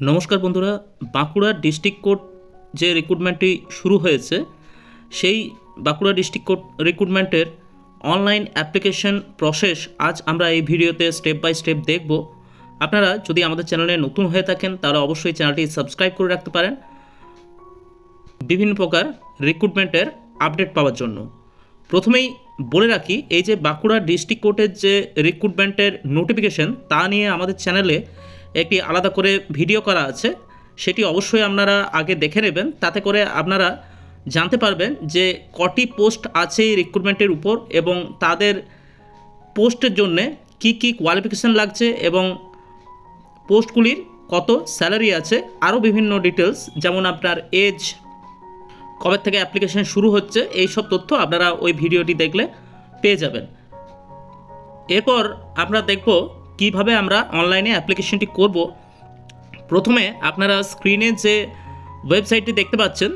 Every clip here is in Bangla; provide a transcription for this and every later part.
নমস্কার বন্ধুরা, বাঁকুড়া ডিস্ট্রিক্ট কোর্ট যে রিক্রুটমেন্টটি শুরু হয়েছে, সেই বাঁকুড়া ডিস্ট্রিক্ট কোর্ট রিক্রুটমেন্টের অনলাইন অ্যাপ্লিকেশন প্রসেস আজ আমরা এই ভিডিওতে স্টেপ বাই স্টেপ দেখব। আপনারা যদি আমাদের চ্যানেলে নতুন হয়ে থাকেন, তাহলে অবশ্যই চ্যানেলটি সাবস্ক্রাইব করে রাখতে পারেন। বিভিন্ন প্রকার রিক্রুটমেন্টের আপডেট পাওয়ার জন্য। প্রথমেই বলে রাখি, এই যে বাঁকুড়া ডিস্ট্রিক্ট কোর্টের যে রিক্রুটমেন্টের নোটিফিকেশন তা নিয়ে আমাদের চ্যানেলে একটি আলাদা করে ভিডিও করা আছে, সেটি অবশ্যই আপনারা আগে দেখে নেবেন। তাতে করে আপনারা জানতে পারবেন যে কটি পোস্ট আছে এই রিক্রুটমেন্টের উপর এবং তাদের পোস্টের জন্যে কি কি কোয়ালিফিকেশান লাগছে এবং পোস্টগুলির কত স্যালারি আছে, আরও বিভিন্ন ডিটেলস যেমন আপনার এজ কবে থেকে অ্যাপ্লিকেশন শুরু হচ্ছে এই সব তথ্য আপনারা ওই ভিডিওটি দেখলে পেয়ে যাবেন। এরপর আমরা দেখব কীভাবে আমরা অনলাইনে অ্যাপ্লিকেশনটি করব? প্রথমে আপনারা স্ক্রিনে যে ওয়েবসাইটটি দেখতে পাচ্ছেন,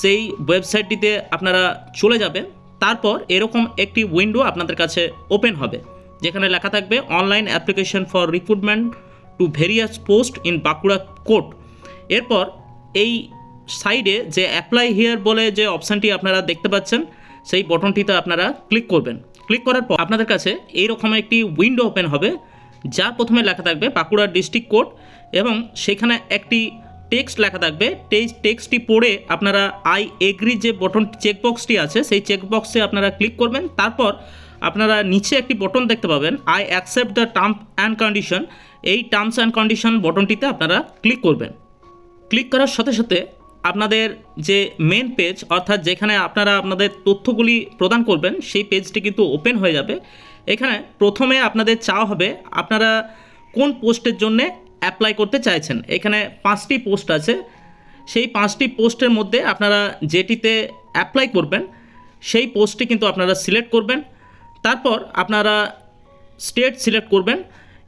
সেই ওয়েবসাইটটিতে আপনারা চলে যাবেন। তারপর এরকম একটি উইন্ডো আপনাদের কাছে ওপেন হবে, যেখানে লেখা থাকবে online application for recruitment to various post in Bankura court এরপর এই সাইডে যে অ্যাপ্লাই হিয়ার বলে যে অপশানটি আপনারা দেখতে পাচ্ছেন, সেই বটনটিতে আপনারা ক্লিক করবেন। ক্লিক করার পর আপনাদের কাছে এইরকম একটি উইন্ডো ওপেন হবে যার প্রথমে লেখা থাকবে বাঁকুড়া ডিস্ট্রিক্ট কোর্ট এবং সেখানে একটি টেক্সট লেখা থাকবে। টেক্সট টেক্সটটি পড়ে আপনারা আই এগ্রি যে বটন চেকবক্সটি আছে, সেই চেকবক্সে আপনারা ক্লিক করবেন। তারপর আপনারা নিচে একটি বটন দেখতে পাবেন I accept the term and condition এই টার্মস অ্যান্ড কন্ডিশন বটনটিতে আপনারা ক্লিক করবেন। ক্লিক করার সাথে সাথে আপনাদের যে মেন পেজ অর্থাৎ যেখানে আপনারা আপনাদের তথ্যগুলি প্রদান করবেন, সেই পেজটি কিন্তু ওপেন হয়ে যাবে। এখানে প্রথমে আপনাদের চাওয়া হবে আপনারা কোন পোস্টের জন্যে অ্যাপ্লাই করতে চাইছেন। এখানে পাঁচটি পোস্ট আছে। সেই পাঁচটি পোস্টের মধ্যে আপনারা যেটিতে অ্যাপ্লাই করবেন, সেই পোস্টটি কিন্তু আপনারা সিলেক্ট করবেন। তারপর আপনারা স্টেট সিলেক্ট করবেন।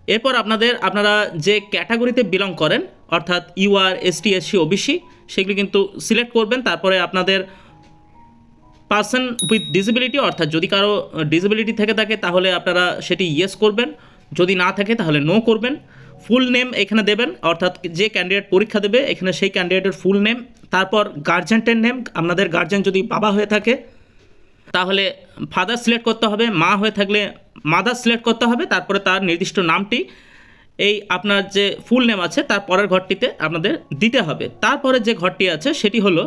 এরপর আপনাদের, আপনারা যে ক্যাটাগরিতে বিলং করেন, অর্থাৎ ইউআর এসটি এসসি ওবিসি সেগুলি কিন্তু সিলেক্ট করবেন। তারপরে আপনাদের পার্সন উইথ ডিসেবিলিটি অর্থাৎ যদি কারও ডিসেবিলিটি থেকে থাকে, তাহলে আপনারা সেটি ইয়েস করবেন। যদি না থাকে, তাহলে নো করবেন। ফুল নেম এখানে দেবেন, অর্থাৎ যে ক্যান্ডিডেট পরীক্ষা দেবে, এখানে সেই ক্যান্ডিডেটের ফুল নেম তারপর গার্জেন্টের নেম আপনাদের গার্জেন যদি বাবা হয়ে থাকে, তাহলে ফাদার সিলেক্ট করতে হবে, মা হয়ে থাকলে মাদার সিলেক্ট করতে হবে, তারপরে তার নির্দিষ্ট নামটি, এই আপনার যে ফুল নেম আছে, তার পরের ঘরটিতে আপনাদের দিতে হবে। তারপরে যে ঘরটি আছে, সেটি হলো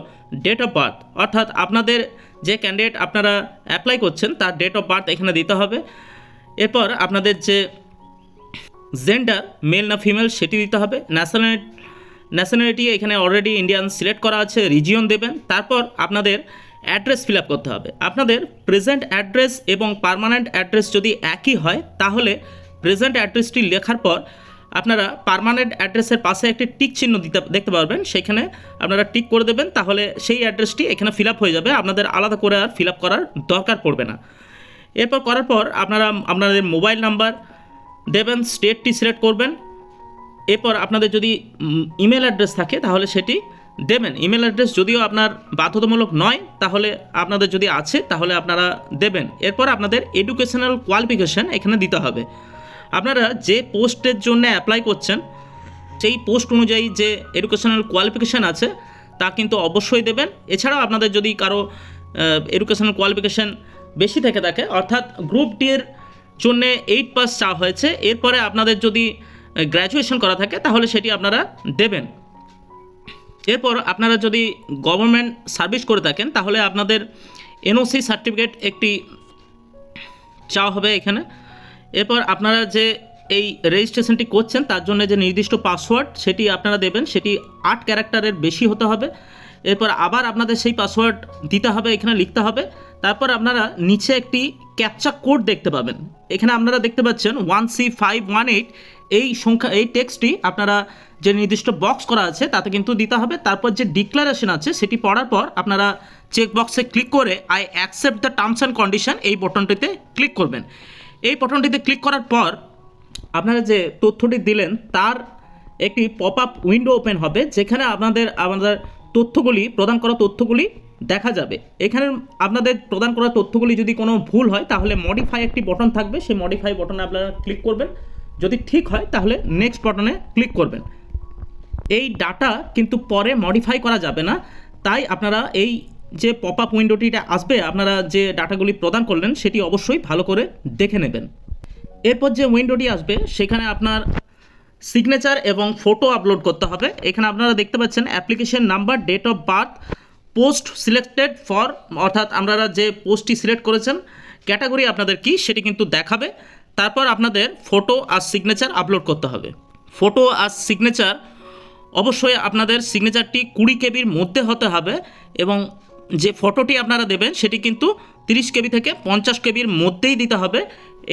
ডেট অফ বার্থ অর্থাৎ আপনাদের যে ক্যান্ডিডেট আপনারা অ্যাপ্লাই করছেন, তার ডেট অফ বার্থ এখানে দিতে হবে। এরপর আপনাদের যে জেন্ডার মেল না ফিমেল সেটি দিতে হবে। ন্যাশনালিটি ন্যাশনালিটি এখানে অলরেডি ইন্ডিয়ান সিলেক্ট করা আছে রিজিয়ন দেবেন। তারপর আপনাদের অ্যাড্রেস ফিল আপ করতে হবে। আপনাদের প্রেজেন্ট অ্যাড্রেস এবং পার্মানেন্ট অ্যাড্রেস যদি একই হয়, তাহলে প্রেজেন্ট অ্যাড্রেসটি লেখার পর আপনারা পার্মানেন্ট অ্যাড্রেসের পাশে একটি টিক চিহ্ন দিতে, দেখতে পারবেন। সেখানে আপনারা টিক করে দেবেন, তাহলে সেই অ্যাড্রেসটি এখানে ফিল হয়ে যাবে। আপনাদের আলাদা করে আর ফিল করার দরকার পড়বে না। এরপর করার পর আপনারা, আপনাদের মোবাইল নাম্বার দেবেন স্টেটটি সিলেক্ট করবেন। এরপর আপনাদের যদি ইমেল অ্যাড্রেস থাকে, তাহলে সেটি দেবেন। ইমেল অ্যাড্রেস যদিও আপনার বাধ্যতামূলক নয়, তাহলে আপনাদের যদি আছে, তাহলে আপনারা দেবেন। এরপর আপনাদের এডুকেশনাল কোয়ালিফিকেশান এখানে দিতে হবে। আপনারা যে পোস্টের জন্য অ্যাপ্লাই করছেন, সেই পোস্ট অনুযায়ী যে এডুকেশনাল কোয়ালিফিকেশান আছে, তা কিন্তু অবশ্যই দেবেন। এছাড়াও আপনাদের যদি কারও এডুকেশনাল কোয়ালিফিকেশান বেশি থেকে থাকে, অর্থাৎ গ্রুপ ডি এর জন্য এইট পাস চাওয়া হয়েছে, এরপরে আপনাদের যদি গ্র্যাজুয়েশন করা থাকে, তাহলে সেটি আপনারা দেবেন। এরপর আপনারা যদি গভর্নমেন্ট সার্ভিস করে থাকেন, তাহলে আপনাদের এনওসি সার্টিফিকেট একটি চাওয়া হবে এখানে। এরপর আপনারা যে এই রেজিস্ট্রেশনটি করছেন, তার জন্য যে নির্দিষ্ট পাসওয়ার্ড, সেটি আপনারা দেবেন। সেটি আট ক্যারেক্টারের বেশি হতে হবে। এরপর আবার আপনাদের সেই পাসওয়ার্ড দিতে হবে, এখানে লিখতে হবে। তারপর আপনারা নিচে একটি ক্যাপচা কোড দেখতে পাবেন। এখানে আপনারা দেখতে পাচ্ছেন one C five one eight. এই সংখ্যা, এই টেক্সটটি আপনারা যে নির্দিষ্ট বক্স করা আছে, তাতে কিন্তু দিতে হবে। তারপর যে ডিক্লারেশন আছে, সেটি পড়ার পর আপনারা চেক বক্সে ক্লিক করে, I accept the terms and condition এই বটনটিতে ক্লিক করবেন। এই বটনটিতে ক্লিক করার পর আপনারা যে তথ্যটি দিলেন, তার একটি পপ আপ উইন্ডো ওপেন হবে, যেখানে আপনাদের আমাদের তথ্যগুলি, প্রদান করা তথ্যগুলি দেখা যাবে। এখানে আপনাদের প্রদান করা তথ্যগুলি যদি কোনো ভুল হয়, তাহলে মডিফাই একটি বটন থাকবে। সেই মডিফাই বটনে আপনারা ক্লিক করবেন। যদি ঠিক হয়, তাহলে নেক্সট বটনে ক্লিক করবেন। এই ডাটা কিন্তু পরে মডিফাই করা যাবে না। তাই আপনারা এই যে পপ আপ উইন্ডোটিটা আসবে, আপনারা যে ডাটাগুলি প্রদান করলেন, সেটি অবশ্যই ভালো করে দেখে নেবেন। এরপর যে উইন্ডোটি আসবে, সেখানে আপনার সিগনেচার এবং ফটো আপলোড করতে হবে। এখানে আপনারা দেখতে পাচ্ছেন application number date of birth post selected for অর্থাৎ আপনারা যে পোস্টটি সিলেক্ট করেছেন ক্যাটাগরি আপনাদের কি, সেটি কিন্তু দেখাবে। তারপর আপনাদের ফটো আর সিগনেচার আপলোড করতে হবে। ফটো আর সিগনেচার অবশ্যই আপনাদের সিগনেচারটি কুড়ি কেবির মধ্যে হতে হবে এবং যে ফটোটি আপনারা দেবেন, সেটি কিন্তু তিরিশ কেবি থেকে পঞ্চাশ কেবির মধ্যেই দিতে হবে।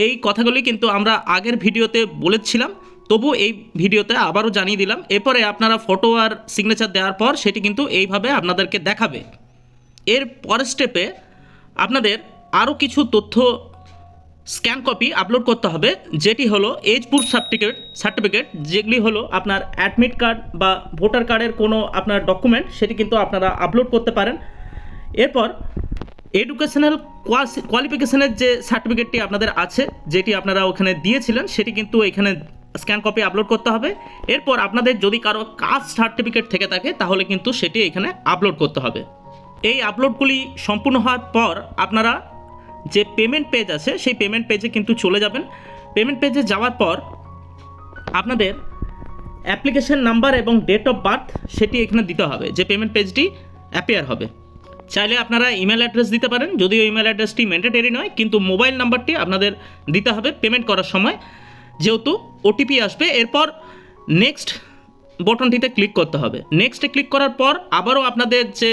এই কথাগুলি কিন্তু আমরা আগের ভিডিওতে বলেছিলাম, তবু এই ভিডিওতে আবারও জানিয়ে দিলাম। এরপরে আপনারা ফটো আর সিগনেচার দেওয়ার পর সেটি কিন্তু এইভাবে আপনাদেরকে দেখাবে। এর পরের স্টেপে আপনাদের আরও কিছু তথ্য স্ক্যান কপি আপলোড করতে হবে, যেটি হলো এজ প্রুফ সার্টিফিকেট সার্টিফিকেট যেগুলি হলো আপনার অ্যাডমিট কার্ড বা ভোটার কার্ডের কোনো আপনার ডকুমেন্ট সেটি কিন্তু আপনারা আপলোড করতে পারেন। এরপর এডুকেশনাল কোয়ালিফিকেশনের যে সার্টিফিকেটটি আপনাদের আছে, যেটি আপনারা ওখানে দিয়েছিলেন, সেটি কিন্তু এখানে স্ক্যান কপি আপলোড করতে হবে। এরপর আপনাদের যদি কারও কাস্ট সার্টিফিকেট থেকে থাকে, তাহলে কিন্তু সেটি এখানে আপলোড করতে হবে। এই আপলোডগুলি সম্পূর্ণ হওয়ার পর আপনারা যে পেমেন্ট পেজ আছে, সেই পেমেন্ট পেজে কিন্তু চলে যাবেন। পেমেন্ট পেজে যাওয়ার পর আপনাদের অ্যাপ্লিকেশন নাম্বার এবং ডেট অফ বার্থ সেটি এখানে দিতে হবে। যে পেমেন্ট পেজটি অ্যাপেয়ার হবে। চাইলে আপনারা ইমেল অ্যাড্রেস দিতে পারেন। যদিও ইমেল অ্যাড্রেসটি ম্যান্ডেটরি নয়, কিন্তু মোবাইল নাম্বারটি আপনাদের দিতে হবে পেমেন্ট করার সময়। যেহেতু ওটিপি আসবে, এরপর নেক্সট বটনটিতে ক্লিক করতে হবে। নেক্সটে ক্লিক করার পর আবারও আপনাদের যে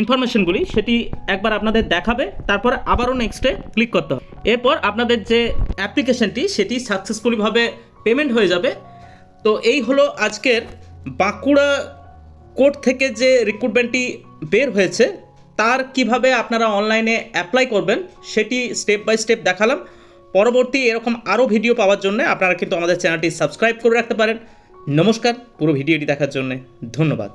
ইনফরমেশনগুলি সেটি একবার আপনাদের দেখাবে, তারপর আবারও নেক্সটে ক্লিক করতে হবে। এরপর আপনাদের যে অ্যাপ্লিকেশনটি সেটি সাকসেসফুলিভাবে পেমেন্ট হয়ে যাবে। তো এই হলো আজকের বাঁকুড়া কোর্ট থেকে যে রিক্রুটমেন্টটি বের হয়েছে, তার কীভাবে আপনারা অনলাইনে অ্যাপ্লাই করবেন, সেটি স্টেপ বাই স্টেপ দেখালাম। পরবর্তী এরকম আরও ভিডিও পাওয়ার জন্য আপনারা কিন্তু আমাদের চ্যানেলটি সাবস্ক্রাইব করে রাখতে পারেন। নমস্কার, পুরো ভিডিওটি দেখার জন্য ধন্যবাদ।